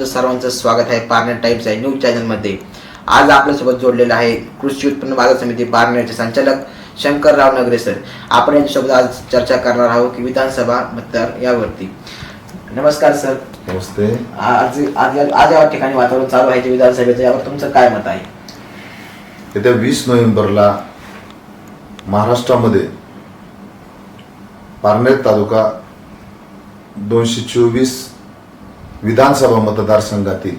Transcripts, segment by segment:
तुमचं सर्वांचं स्वागत आहे. पारनेर टाइम्स आहे न्यूज चॅनलमध्ये आज आपल्यासोबत जोडलेलं आहे कृषी उत्पन्न बाजार समिती पारनेरचे संचालक शंकरराव नगरे सर. आपण यांच्यासोबत आज चर्चा करणार आहोत की विधानसभा मतदार यावरती. नमस्कार सर. नमस्ते. आज आज आज या ठिकाणी वातावरण चालू आहे विधानसभेचं यावर तुमचं काय मत आहे? येत्या वीस नोव्हेंबरला महाराष्ट्रामध्ये पारनेर तालुका दोनशे चोवीस विधानसभा मतदारसंघातील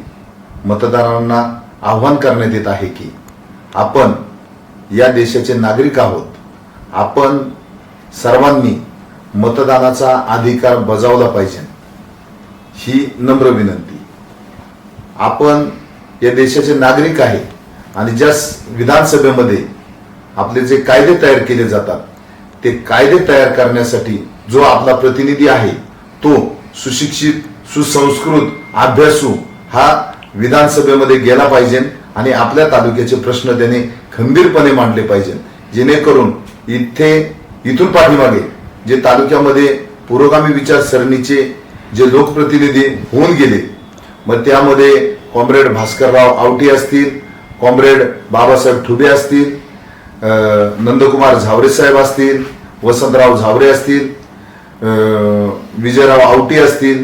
मतदारांना आव्हान करण्यात येत आहे की आपण या देशाचे नागरिक आहोत. आपण सर्वांनी मतदानाचा अधिकार बजावला पाहिजे. ही नम्र विनंती. आपण या देशाचे नागरिक आहे आणि ज्या विधानसभेमध्ये आपले जे कायदे तयार केले जातात ते कायदे तयार करण्यासाठी जो आपला प्रतिनिधी आहे तो सुशिक्षित सुसंस्कृत अभ्यासू हा विधानसभेमध्ये गेला पाहिजे आणि आपल्या तालुक्याचे प्रश्न त्याने खंबीरपणे मांडले पाहिजे. जेणेकरून इथे इथून पाठीमागे जे तालुक्यामध्ये पुरोगामी विचारसरणीचे जे लोकप्रतिनिधी होऊन गेले मग त्यामध्ये कॉम्रेड भास्करराव आवटी असतील कॉम्रेड बाबासाहेब ठुबे असतील नंदकुमार झावरे साहेब असतील वसंतराव झावरे असतील विजयराव आवटी असतील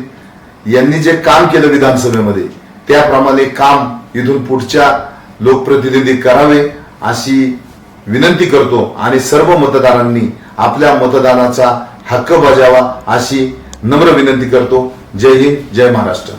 यांनी जे काम केलं विधानसभेमध्ये त्याप्रमाणे काम इथून पुढच्या लोकप्रतिनिधी करावे अशी विनंती करतो आणि सर्व मतदारांनी आपल्या मतदानाचा हक्क बजावा अशी नम्र विनंती करतो. जय हिंद जय महाराष्ट्र.